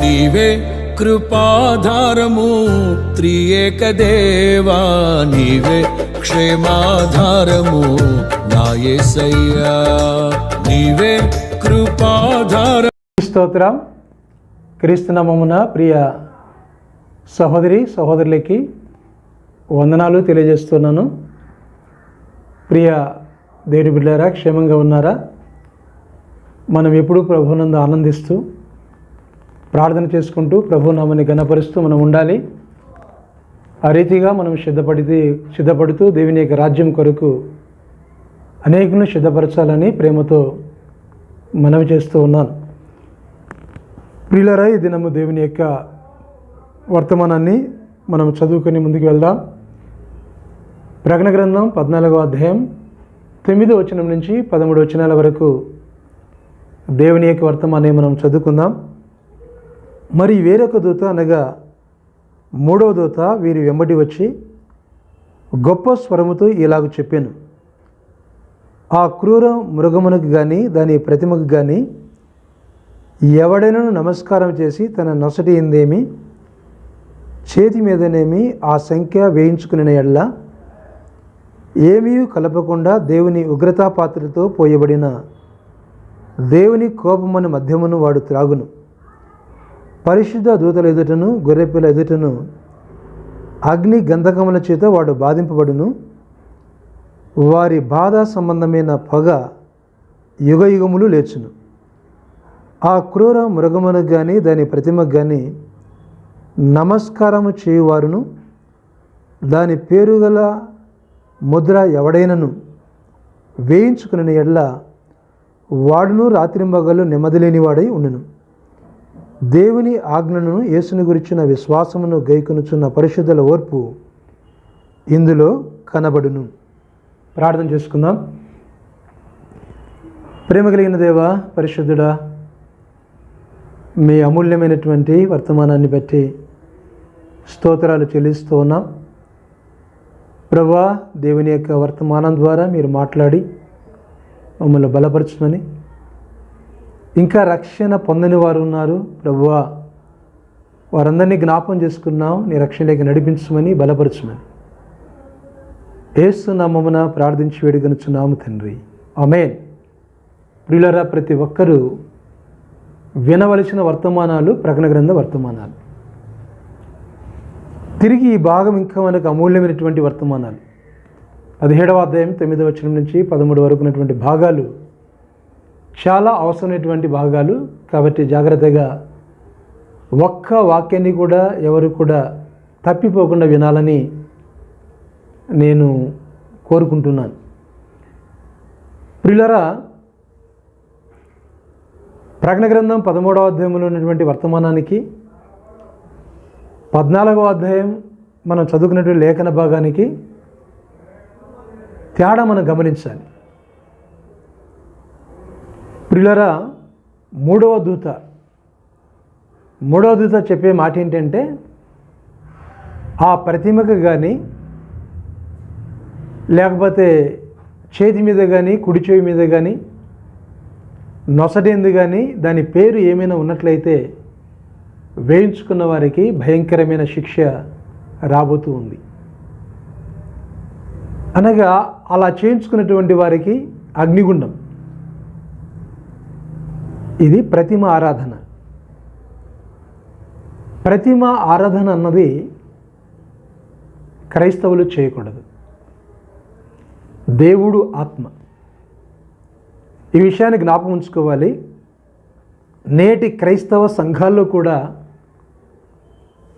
నీవే కృపాధారము త్రియేక దేవా. నీవే క్షేమాధారము నాయసయ్యా నీవే కృపాధార స్తోత్రం. క్రీస్తునామమున ప్రియ సహోదరి సహోదరులకి వందనాలు తెలియజేస్తున్నాను. ప్రియ దేవుని బిడ్డారా క్షేమంగా ఉన్నారా? మనం ఎప్పుడూ ప్రభునందు ఆనందిస్తూ ప్రార్థన చేసుకుంటూ ప్రభు నామని గణపరుస్తూ మనం ఉండాలి. ఆ రీతిగా మనం సిద్ధపడితే సిద్ధపడుతూ దేవుని యొక్క రాజ్యం కొరకు అనేకులను సిద్ధపరచాలని ప్రేమతో మనవి చేస్తూ ఉన్నాను. ప్రియులరా ఈ దినము దేవుని యొక్క వర్తమానాన్ని మనం చదువుకొని ముందుకు వెళ్దాం. ప్రకటన గ్రంథం పద్నాలుగో అధ్యాయం తొమ్మిదో వచనం నుంచి పదమూడు వచనాల వరకు దేవుని యొక్క వర్తమానాన్ని మనం చదువుకుందాం. మరి వేరొక దూత అనగా మూడవ దూత వీరి వెంబడి వచ్చి గొప్ప స్వరముతో ఇలాగ చెప్పాను. ఆ క్రూర మృగమునకు కానీ దాని ప్రతిమకు కానీ ఎవడైనా నమస్కారం చేసి తన నొసటి ఏందేమి చేతి మీదనేమి ఆ సంఖ్య వేయించుకునే ఎడ్ల ఏమీ కలపకుండా దేవుని ఉగ్రతా పాత్రతో పోయబడిన దేవుని కోపమని మధ్యమును వాడు త్రాగును. పరిశుద్ధ దూతల ఎదుటను గొర్రెపిల్ల ఎదుటను అగ్ని గంధకముల చేత వాడు బాధింపబడును. వారి బాధ సంబంధమైన పొగ యుగ యుగములు లేచును. ఆ క్రూర మృగమునకు కానీ దాని ప్రతిమకు కానీ నమస్కారము చేయువారును. దాని పేరు గల ముద్ర ఎవడైనను వేయించుకుని ఎడ్ల వాడును రాత్రింబగలు నెమ్మది లేనివాడై ఉండును. దేవుని ఆజ్ఞను యేసుని గురించిన విశ్వాసమును గైకొనుచున్న పరిశుద్ధుల ఓర్పు ఇందులో కనబడును. ప్రార్థన చేసుకుందాం. ప్రేమ కలిగిన దేవా పరిశుద్ధుడా మీ అమూల్యమైనటువంటి వర్తమానాన్ని బట్టి స్తోత్రాలు చెల్లిస్తూ ఉన్నాం. ప్రభా దేవుని యొక్క వర్తమానం ద్వారా మీరు మాట్లాడి మమ్మల్ని బలపరచమని ఇంకా రక్షణ పొందని వారు ఉన్నారు. ప్రభువా వారందరినీ జ్ఞాపం చేసుకున్నాం నీ రక్షణలోకి నడిపించమని బలపరచమని. ఏసునామమున ప్రార్థించి వేడుకొనుచున్నాము తండ్రి. అమేన్ ప్రియులరా ప్రతి ఒక్కరూ వినవలసిన వర్తమానాలు ప్రకటన గ్రంథ వర్తమానాలు. తిరిగి ఈ భాగం ఇంకా మనకు అమూల్యమైనటువంటి వర్తమానాలు. పదిహేడవ అధ్యాయం తొమ్మిదవ వచనం నుంచి పదమూడు వరకు ఉన్నటువంటి భాగాలు చాలా అవసరమైనటువంటి భాగాలు కాబట్టి జాగ్రత్తగా ఒక్క వాక్యాన్ని కూడా ఎవరు కూడా తప్పిపోకుండా వినాలని నేను కోరుకుంటున్నాను. ప్రియులరా ప్రకటన గ్రంథం పదమూడవ అధ్యాయంలో ఉన్నటువంటి వర్తమానానికి పద్నాలుగవ అధ్యాయం మనం చదువుకున్నటువంటి లేఖన భాగానికి తేడా మనం గమనించాలి. ప్రిలరా మూడవ దూత. మూడవ దూత చెప్పే మాట ఏంటంటే ఆ ప్రతిమకు కానీ లేకపోతే చేతి మీద కానీ కుడి చెవి మీద కానీ నొసటేందు కానీ దాని పేరు ఏమైనా ఉన్నట్లయితే వేయించుకున్న వారికి భయంకరమైన శిక్ష రాబోతూ ఉంది. అనగా అలా చేయించుకున్నటువంటి వారికి అగ్నిగుండం. ఇది ప్రతిమ ఆరాధన. ప్రతిమ ఆరాధన అన్నది క్రైస్తవులు చేయకూడదు. దేవుడు ఆత్మ. ఈ విషయాన్ని జ్ఞాపకం ఉంచుకోవాలి. నేటి క్రైస్తవ సంఘాల్లో కూడా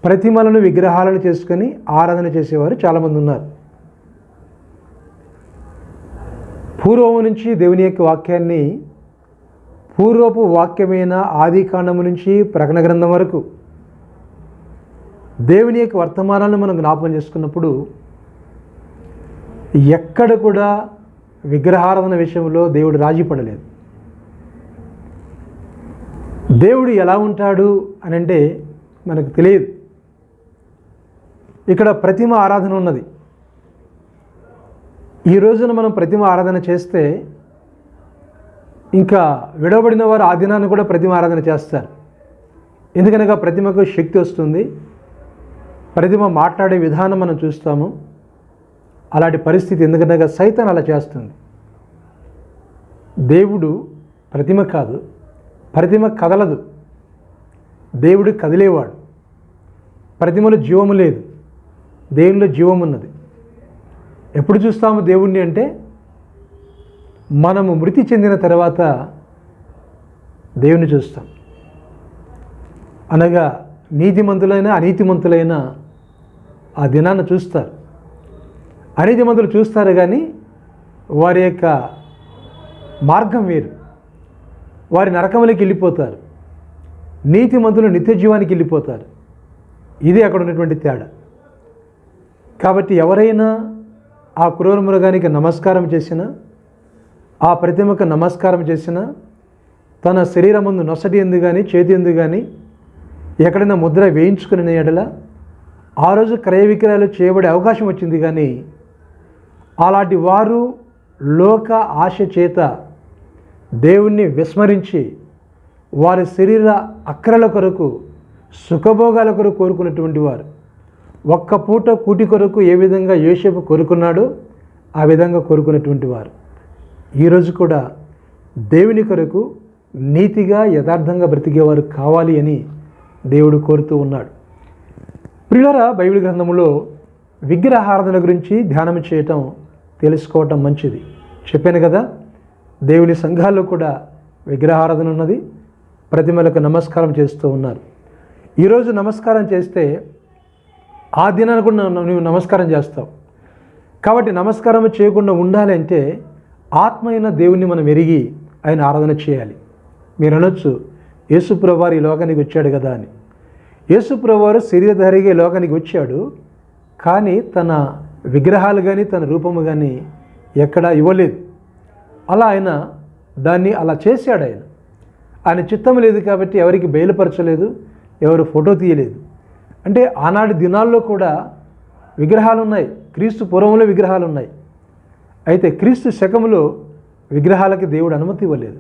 ప్రతిమలను విగ్రహాలను చేసుకొని ఆరాధన చేసేవారు చాలామంది ఉన్నారు. పూర్వం నుంచి దేవుని యొక్క వాక్యాన్ని పూర్వపు వాక్యమైన ఆది కాండము నుంచి ప్రకటన గ్రంథం వరకు దేవుని యొక్క వర్తమానాలను మనం జ్ఞాపకం చేసుకున్నప్పుడు ఎక్కడ కూడా విగ్రహారాధన విషయంలో దేవుడు రాజీ పడలేదు. దేవుడు ఎలా ఉంటాడు అని అంటే మనకు తెలియదు. ఇక్కడ ప్రతిమ ఆరాధన ఉన్నది. ఈ రోజున మనం ప్రతిమ ఆరాధన చేస్తే ఇంకా విడవబడిన వారు ఆ దినాన్ని కూడా ప్రతిమారాధన చేస్తారు. ఎందుకనగా ప్రతిమకు శక్తి వస్తుంది. ప్రతిమ మాట్లాడే విధానం మనం చూస్తాము. అలాంటి పరిస్థితి ఎందుకనగా సైతాన్ అలా చేస్తుంది. దేవుడు ప్రతిమ కాదు. ప్రతిమ కదలదు. దేవుడు కదిలేవాడు. ప్రతిమలో జీవము లేదు. దేవునిలో జీవం ఉన్నది ఎప్పుడు చూస్తాము దేవుణ్ణి అంటే మనము మృతి చెందిన తర్వాత దేవుని చూస్తాం. అనగా నీతిమంతులైన అనీతిమంతులైన ఆ దినాన్ని చూస్తారు. అనీతిమంతులు చూస్తారు కానీ వారి యొక్క మార్గం వేరు. వారి నరకములకి వెళ్ళిపోతారు. నీతిమంతులు నిత్య జీవానికి వెళ్ళిపోతారు. ఇది అక్కడ ఉన్నటువంటి తేడా. కాబట్టి ఎవరైనా ఆ క్రూర మృగానికి నమస్కారం చేసినా ఆ ప్రతిమకు నమస్కారం చేసిన తన శరీరముందు నొసటి ఎందు కానీ చేతి ఎందు కానీ ఎక్కడైనా ముద్ర వేయించుకుని ఎడల ఆ రోజు క్రయ విక్రయాలు చేయబడే అవకాశం వచ్చింది కానీ అలాంటి వారు లోక ఆశ చేత దేవుణ్ణి విస్మరించి వారి శరీర అక్రల కొరకు సుఖభోగాల కొరకు కోరుకున్నటువంటి వారు. ఒక్క పూట కూటి కొరకు ఏ విధంగా యోసేపు కోరుకున్నాడో ఆ విధంగా కోరుకున్నటువంటి వారు. ఈరోజు కూడా దేవుని కొరకు నీతిగా యథార్థంగా బ్రతికేవారు కావాలి అని దేవుడు కోరుతూ ఉన్నాడు. ప్రియులరా బైబిల్ గ్రంథంలో విగ్రహారాధన గురించి ధ్యానం చేయటం తెలుసుకోవటం మంచిది. చెప్పాను కదా దేవుని సంఘాల్లో కూడా విగ్రహారాధన ఉన్నది. ప్రతిమలకు నమస్కారం చేస్తూ ఉన్నారు. ఈరోజు నమస్కారం చేస్తే ఆ దినాన్ని కూడా నువ్వు- నమస్కారం చేస్తావు. కాబట్టి నమస్కారం చేయకుండా ఉండాలంటే ఆత్మ అయిన దేవుణ్ణి మనం ఎరిగి ఆయన ఆరాధన చేయాలి. మీరు అనొచ్చు యేసుప్రవారు ఈ లోకానికి వచ్చాడు కదా అని. యేసుప్రవారు శరీరధారిగా ఈ లోకానికి వచ్చాడు కానీ తన విగ్రహాలు కానీ తన రూపము కానీ ఎక్కడా ఇవ్వలేదు. అలా ఆయన దాన్ని అలా చేశాడు ఆయన. ఆయన చిత్తం లేదు కాబట్టి ఎవరికి బయలుపరచలేదు ఎవరు ఫోటో తీయలేదు. అంటే ఆనాటి దినాల్లో కూడా విగ్రహాలు ఉన్నాయి క్రీస్తు పూర్వంలో విగ్రహాలు ఉన్నాయి అయితే క్రీస్తు శకములో విగ్రహాలకి దేవుడు అనుమతి ఇవ్వలేదు.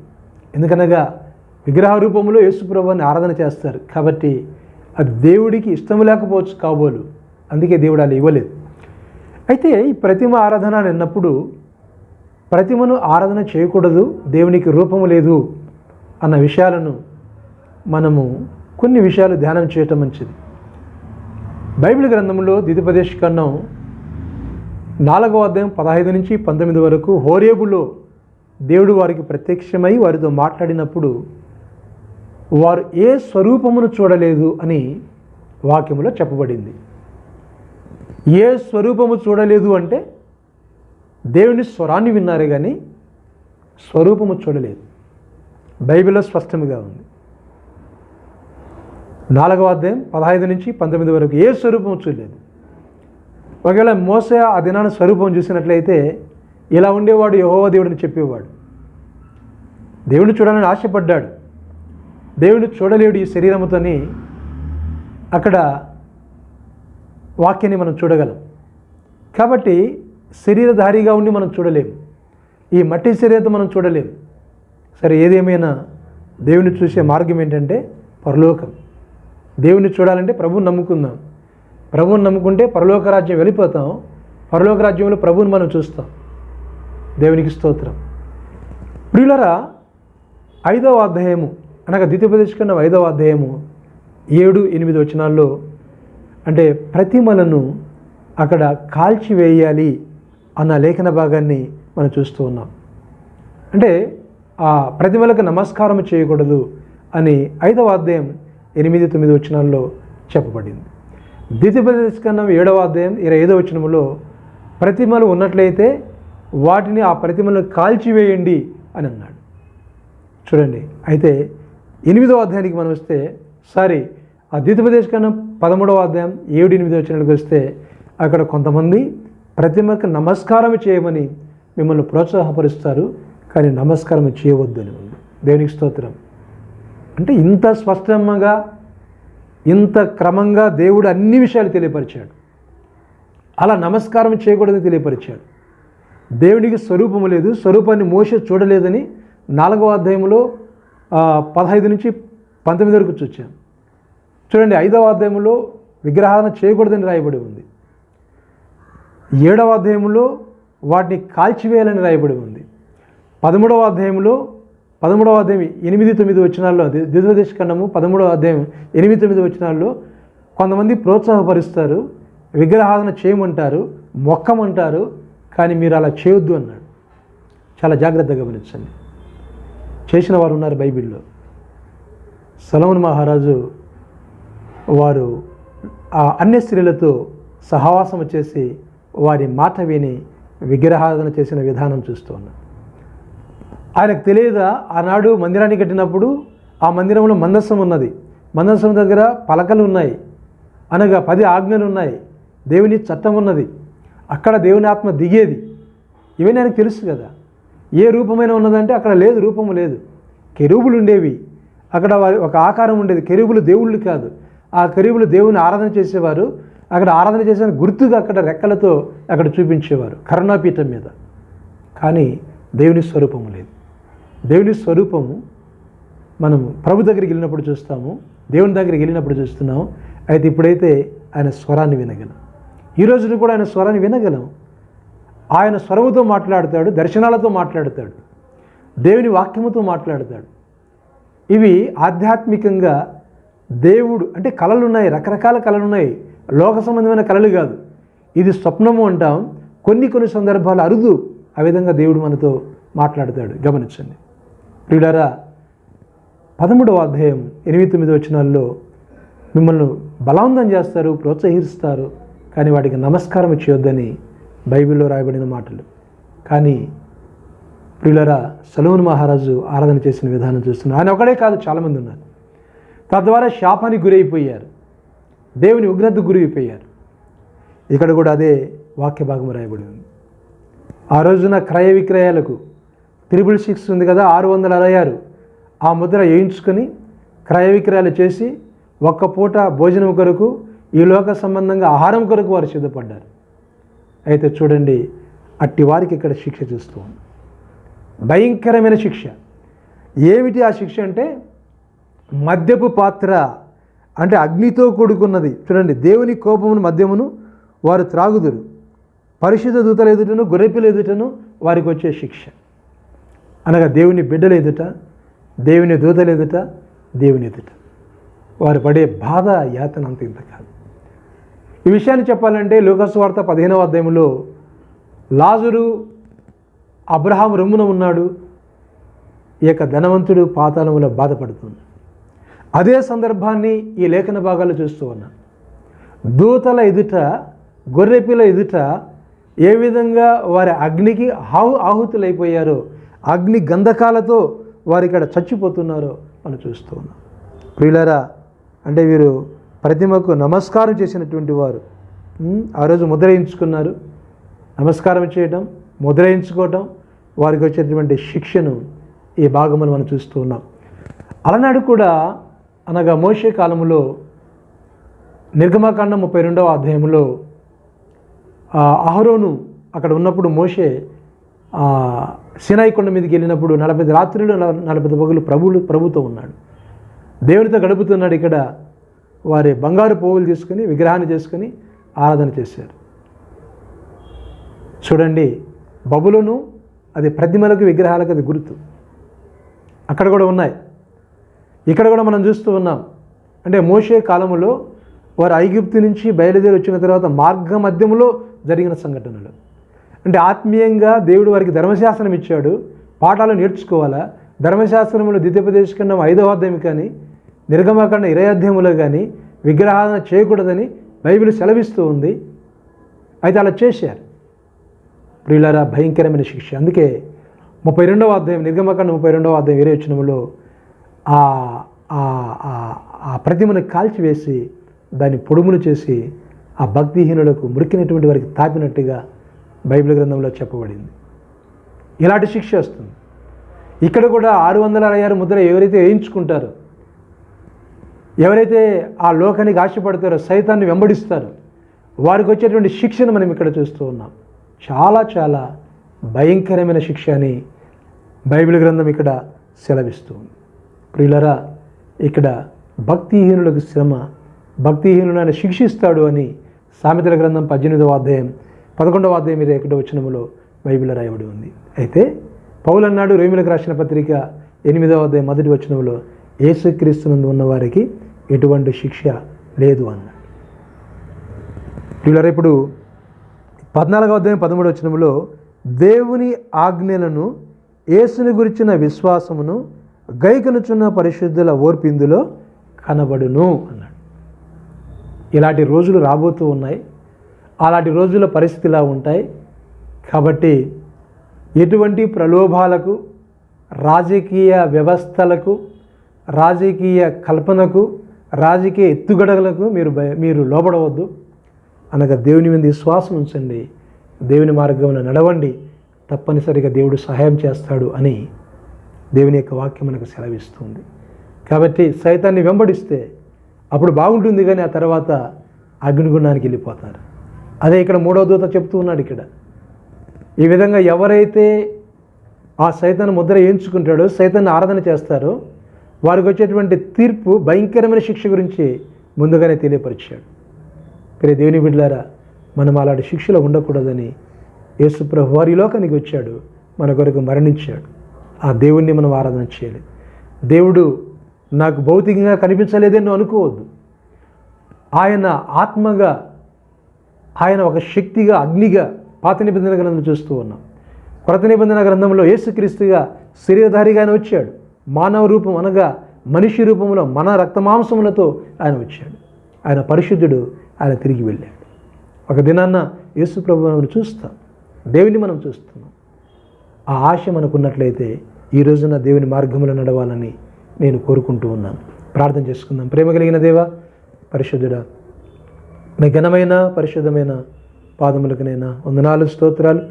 ఎందుకనగా విగ్రహ రూపంలో యేసుప్రభుని ఆరాధన చేస్తారు. కాబట్టి అది దేవుడికి ఇష్టం లేకపోవచ్చు కాబోలు. అందుకే దేవుడు అలా ఇవ్వలేదు. అయితే ఈ ప్రతిమ ఆరాధన అన్నప్పుడు ప్రతిమను ఆరాధన చేయకూడదు దేవునికి రూపము లేదు అన్న విషయాలను మనము కొన్ని విషయాలు ధ్యానం చేయటం మంచిది. బైబిల్ గ్రంథంలో ద్వితీయోపదేశ ఖండం నాలుగవ అధ్యాయం పదహైదు నుంచి పంతొమ్మిది వరకు హోరేబులో దేవుడు వారికి ప్రత్యక్షమై వారితో మాట్లాడినప్పుడు వారు ఏ స్వరూపమును చూడలేదు అని వాక్యములో చెప్పబడింది. ఏ స్వరూపము చూడలేదు అంటే దేవుని స్వరాన్ని విన్నారు కానీ స్వరూపము చూడలేదు. బైబిల్లో స్పష్టంగా ఉంది. నాలుగవ అధ్యాయం పదహైదు నుంచి పంతొమ్మిది వరకు ఏ స్వరూపము చూడలేదు. ఒకవేళ మోస ఆ దినాన స్వరూపం చూసినట్లయితే ఇలా ఉండేవాడు యహోవ దేవుడిని చెప్పేవాడు. దేవుడిని చూడాలని ఆశపడ్డాడు. దేవుడిని చూడలేడు ఈ శరీరముతోని అక్కడ వాక్యాన్ని మనం చూడగలం. కాబట్టి శరీరధారిగా ఉండి మనం చూడలేము ఈ మట్టి శరీరంతో మనం చూడలేము సరే ఏదేమైనా దేవుని చూసే మార్గం ఏంటంటే పరలోకం. దేవుని చూడాలంటే ప్రభు నమ్ముకుందాం. ప్రభువుని నమ్ముకుంటే పరలోక రాజ్యం వెళ్ళిపోతాం. పరలోక రాజ్యంలో ప్రభువుని మనం చూస్తాం. దేవునికి స్తోత్రం. ప్రియులరా ఐదవ అధ్యాయము అనగా ద్వితీయోపదేశకన్న ఐదవ అధ్యాయము ఏడు ఎనిమిది వచనాల్లో అంటే ప్రతిమలను అక్కడ కాల్చివేయాలి అన్న లేఖన భాగాన్ని మనం చూస్తూ ఉన్నాం. అంటే ఆ ప్రతిమలకు నమస్కారం చేయకూడదు అని ఐదవ అధ్యాయం ఎనిమిది తొమ్మిది వచనాల్లో చెప్పబడింది. ద్వితీయోపదేశకన్నం ఏడవ అధ్యాయం ఇరవై ఐదవ వచనంలో ప్రతిమలు ఉన్నట్లయితే వాటిని ఆ ప్రతిమలను కాల్చివేయండి అని అన్నాడు. చూడండి అయితే ఎనిమిదవ అధ్యాయానికి మనం వస్తే సారీ ఆ ద్వితీయోపదేశ కన్నా పదమూడవ అధ్యాయం ఏడు ఎనిమిది వచ్చినట్టుకు వస్తే అక్కడ కొంతమంది ప్రతిమకు నమస్కారం చేయమని మిమ్మల్ని ప్రోత్సాహపరుస్తారు కానీ నమస్కారం చేయవద్దు అని ఉంది. దేవునికి స్తోత్రం. అంటే ఇంత స్పష్టంగా ఇంత క్రమంగా దేవుడు అన్ని విషయాలు తెలియపరిచాడు. అలా నమస్కారం చేయకూడదని తెలియపరిచాడు. దేవునికి స్వరూపము లేదు స్వరూపాన్ని మోస చూడలేదని నాలుగవ అధ్యాయంలో పదహైదు నుంచి పంతొమ్మిది వరకు చూచాం. చూడండి ఐదవ అధ్యాయంలో విగ్రహాలను చేయకూడదని రాయబడి ఉంది. ఏడవ అధ్యాయంలో వాటిని కాల్చివేయాలని రాయబడి ఉంది. పదమూడవ అధ్యాయంలో పదమూడవ అధ్యాయం ఎనిమిది తొమ్మిది వచ్చినాల్లో ద్వితోదేశ ఖండము పదమూడవ అధ్యాయం ఎనిమిది తొమ్మిది వచ్చినాల్లో కొంతమంది ప్రోత్సాహపరుస్తారు విగ్రహాదన చేయమంటారు మొక్కమంటారు కానీ మీరు అలా చేయొద్దు అన్నాడు. చాలా జాగ్రత్తగా గమనించండి. చేసిన వారు ఉన్నారు బైబిల్లో. సలమన్ మహారాజు వారు ఆ అన్య స్త్రీలతో సహవాసం చేసి వారి మాట విని విగ్రహాదన చేసిన విధానం చూస్తూ ఉన్నారు. ఆయనకు తెలియదా? ఆనాడు మందిరాన్ని కట్టినప్పుడు ఆ మందిరంలో మందస్సం ఉన్నది. మందస్సం దగ్గర పలకలు ఉన్నాయి. అనగా పది ఆజ్ఞలు ఉన్నాయి. దేవుని చట్టం ఉన్నది. అక్కడ దేవుని ఆత్మ దిగేది. ఇవన్నీ ఆయనకు తెలుసు కదా. ఏ రూపమైన ఉన్నదంటే అక్కడ లేదు రూపము లేదు. కెరూబులు ఉండేవి. అక్కడ వారి ఒక ఆకారం ఉండేది. కెరూబులు దేవుళ్ళు కాదు. ఆ కెరూబులు దేవుని ఆరాధన చేసేవారు. అక్కడ ఆరాధన చేసిన గుర్తుగా అక్కడ రెక్కలతో అక్కడ చూపించేవారు కరుణాపీఠం మీద. కానీ దేవుని స్వరూపము లేదు. దేవుని స్వరూపము మనం ప్రభు దగ్గరికి వెళ్ళినప్పుడు చూస్తాము దేవుని దగ్గరికి వెళ్ళినప్పుడు చూస్తున్నాము. అయితే ఇప్పుడైతే ఆయన స్వరాన్ని వినగలం. ఈ రోజున కూడా ఆయన స్వరాన్ని వినగలం. ఆయన స్వరముతో మాట్లాడతాడు దర్శనాలతో మాట్లాడతాడు దేవుని వాక్యముతో మాట్లాడతాడు. ఇవి ఆధ్యాత్మికంగా దేవుడు అంటే కళలు ఉన్నాయి రకరకాల కళలు ఉన్నాయి లోక సంబంధమైన కళలు కాదు. ఇది స్వప్నము అంటాం. కొన్ని కొన్ని సందర్భాలు అరుదు. ఆ విధంగా దేవుడు మనతో మాట్లాడతాడు. గమనించండి. ప్రియులారా పదమూడవ అధ్యాయం ఎనిమిది తొమ్మిది వచనాల్లో మిమ్మల్ని బలవంతం చేస్తారు ప్రోత్సహిస్తారు కానీ వాటికి నమస్కారం చేయొద్దని బైబిల్లో రాయబడిన మాటలు. కానీ ప్రియులరా సలోన్ మహారాజు ఆరాధన చేసిన విధానం చూస్తున్నారు ఆయన ఒకడే కాదు చాలామంది ఉన్నారు. తద్వారా శాపానికి గురైపోయారు. దేవుని ఉగ్రత గురైపోయారు. ఇక్కడ కూడా అదే వాక్య భాగం రాయబడి ఉంది. ఆ రోజున క్రయ విక్రయాలకు త్రిబుల్ సిక్స్ ఉంది కదా ఆరు వందల అరవై ఆరు. ఆ ముద్ర వేయించుకొని క్రయ విక్రయాలు చేసి ఒక్క పూట భోజనం కొరకు ఈ లోక సంబంధంగా ఆహారం కొరకు వారు సిద్ధపడ్డారు. అయితే చూడండి అట్టి వారికి ఇక్కడ శిక్ష చూస్తూ ఉంది. భయంకరమైన శిక్ష. ఏమిటి ఆ శిక్ష అంటే మద్యపు పాత్ర అంటే అగ్నితో కూడుకున్నది. చూడండి దేవుని కోపమును మద్యమును వారు త్రాగుదురు. పరిశుద్ధ దూతల ఎదుటను గొర్రెపిల్ల ఎదుటను వారికి వచ్చే శిక్ష. అనగా దేవుని బిడ్డలు ఎదుట దేవుని దూతలు ఎదుట దేవుని ఎదుట. వారు పడే బాధ యాతన అంత ఇంత కాదు. ఈ విషయాన్ని చెప్పాలంటే లూకస్ వార్త పదిహేనవ అధ్యాయంలో లాజురు అబ్రహాం రొమ్మున ఉన్నాడు ఈ యొక్క ధనవంతుడు పాతాళములో బాధపడుతుంది. అదే సందర్భాన్ని ఈ లేఖన భాగాలు చూస్తూ ఉన్నా. దూతల ఎదుట గొర్రెపిల్ల ఎదుట ఏ విధంగా వారి అగ్నికి ఆహు ఆహుతులైపోయారో అగ్ని గంధకాలతో వారు ఇక్కడ చచ్చిపోతున్నారో మనం చూస్తూ ఉన్నాం. ప్రియులరా అంటే వీరు ప్రతిమకు నమస్కారం చేసినటువంటి వారు ఆ రోజు ముద్రయించుకున్నారు. నమస్కారం చేయటం ముద్రయించుకోవటం వారికి వచ్చేటువంటి శిక్షను ఈ భాగములు మనం చూస్తూ ఉన్నాం. అలనాడు కూడా అనగా మోషే కాలంలో నిర్గమకాండం ముప్పై రెండవ అధ్యాయంలో అహరోను అక్కడ ఉన్నప్పుడు మోషే కొండ మీదకి వెళ్ళినప్పుడు నలభై రాత్రులు నలభై పగులు ప్రభువులు ప్రభుతో ఉన్నాడు. దేవునితో గడుపుతున్నాడు ఇక్కడ. వారి బంగారు పువ్వులు తీసుకుని విగ్రహాన్ని చేసుకుని ఆరాధన చేశారు. చూడండి బబులను అది ప్రతిమలకు విగ్రహాలకు అది గుర్తు. అక్కడ కూడా ఉన్నాయి. ఇక్కడ కూడా మనం చూస్తూ ఉన్నాం. అంటే మోషే కాలంలో వారు ఐగుప్తు నుంచి బయలుదేరి వచ్చిన తర్వాత మార్గ మధ్యంలో జరిగిన సంఘటనలు. అంటే ఆత్మీయంగా దేవుడు వారికి ధర్మశాస్త్రం ఇచ్చాడు. పాఠాలు నేర్చుకోవాలా? ధర్మశాస్త్రంలో ద్వితీయోపదేశకరణం ఐదవ అధ్యాయం కానీ నిర్గమకాండ ఇరవై అధ్యాయంలో కానీ విగ్రహాలను చేయకూడదని బైబిల్ సెలవిస్తూ ఉంది. అయితే అలా చేశారు. ప్రియులారా భయంకరమైన శిక్ష. అందుకే ముప్పై రెండవ అధ్యాయం నిర్గమకాండ ముప్పై రెండవ అధ్యాయం విరేచనములో ఆ ఆ- ఆ- ఆ ప్రతిమను కాల్చివేసి దాన్ని పొడుములు చేసి ఆ భక్తిహీనులకు మురికినటువంటి వారికి తాపినట్టుగా బైబిల్ గ్రంథంలో చెప్పబడింది. ఇలాంటి శిక్ష వస్తుంది. ఇక్కడ కూడా ఆరు వందల అరవై ఆరు ముద్ర ఎవరైతే వేయించుకుంటారో ఎవరైతే ఆ లోకానికి ఆశపడతారో సైతాన్ని వెంబడిస్తారో వారికి వచ్చేటువంటి శిక్షను మనం ఇక్కడ చూస్తూ ఉన్నాం. చాలా చాలా భయంకరమైన శిక్ష అని బైబిల్ గ్రంథం ఇక్కడ సెలవిస్తూ ఉంది. ప్రియులరా ఇక్కడ భక్తిహీనులకు శ్రమ భక్తిహీనుడని శిక్షిస్తాడు అని సామెతల గ్రంథం పద్దెనిమిదవ అధ్యాయం పదకొండవ అధ్యాయం మీద ఒకటో వచనములో బైబిల్ రాయబడి ఉంది. అయితే పౌలు అన్నాడు రోమిలకు రాసిన పత్రిక ఎనిమిదవ అధ్యాయం మొదటి వచనంలో ఏసుక్రీస్తునందు ఉన్నవారికి ఎటువంటి శిక్ష లేదు అన్నాడు. వీళ్ళ ఇప్పుడు పద్నాలుగవ అధ్యాయం పదమూడు వచనంలో దేవుని ఆజ్ఞలను యేసుని గురించిన విశ్వాసమును గైకనుచున్న పరిశుద్ధుల ఓర్పిందులో కనబడును అన్నాడు. ఇలాంటి రోజులు రాబోతూ ఉన్నాయి. అలాంటి రోజుల పరిస్థితి ఇలా ఉంటాయి. కాబట్టి ఎటువంటి ప్రలోభాలకు రాజకీయ వ్యవస్థలకు రాజకీయ కల్పనకు రాజకీయ ఎత్తుగడలకు మీరు భయ- మీరు లోబడవద్దు. అనగా దేవుని మీద విశ్వాసం ఉంచండి. దేవుని మార్గంలో నడవండి. తప్పనిసరిగా దేవుడు సహాయం చేస్తాడు అని దేవుని యొక్క వాక్యం మనకు సెలవిస్తుంది. కాబట్టి సైతాన్ని వెంబడిస్తే అప్పుడు బాగుంటుంది కానీ ఆ తర్వాత అగ్నిగుణానికి వెళ్ళిపోతారు. అదే ఇక్కడ మూడో దూత చెప్తూ ఉన్నాడు ఇక్కడ. ఈ విధంగా ఎవరైతే ఆ సైతాన్ని ముద్ర వేయించుకుంటాడో సైతాన్ని ఆరాధన చేస్తారో వారికి వచ్చేటువంటి తీర్పు భయంకరమైన శిక్ష గురించి ముందుగానే తెలియపరిచాడు. ప్రే దేవుని బిడ్డలారా మనం అలాంటి శిక్షలో ఉండకూడదని యేసుప్రభు వారి లోకానికి వచ్చాడు మన కొరకు మరణించాడు. ఆ దేవుణ్ణి మనం ఆరాధన చేయాలి. దేవుడు నాకు భౌతికంగా కనిపించలేదని నువ్వు అనుకోవద్దు. ఆయన ఆత్మగా ఆయన ఒక శక్తిగా అగ్నిగా పాత నిబంధన గ్రంథం చూస్తూ ఉన్నాం. కొరత నిబంధన గ్రంథంలో యేసుక్రీస్తుగా శరీరధారిగా ఆయన వచ్చాడు. మానవ రూపం అనగా మనిషి రూపంలో మన రక్తమాంసములతో ఆయన వచ్చాడు. ఆయన పరిశుద్ధుడు ఆయన తిరిగి వెళ్ళాడు. ఒక దినాన్న యేసు ప్రభు చూస్తాం. దేవుని మనం చూస్తున్నాం. ఆ ఆశ మనకున్నట్లయితే ఈ రోజున దేవుని మార్గంలో నడవాలని నేను కోరుకుంటూ ఉన్నాను. ప్రార్థన చేసుకుందాం. ప్రేమ కలిగిన దేవ పరిశుద్ధుడా మీ ఘనమైన పరిశుద్ధమైన పాదములకునైనా వందనాలు స్తోత్రాలు.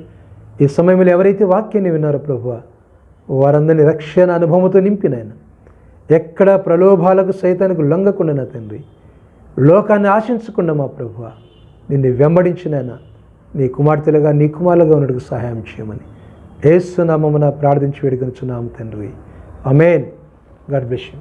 ఈ సమయంలో ఎవరైతే వాక్యాన్ని విన్నారో ప్రభు వారందరినీ రక్షణ అనుభవంతో నింపినాయన ఎక్కడ ప్రలోభాలకు సైతానికి లొంగకుండా నా తండ్రి. లోకాన్ని ఆశించకుండా మా ప్రభు నిన్ను వెంబడించినైనా నీ కుమార్తెలుగా నీ కుమారులుగా ఉన్నట్టుకు సహాయం చేయమని. ఏసునామమున ప్రార్థించి వేడుకొనిచున్నాము తండ్రి. Amen God bless you.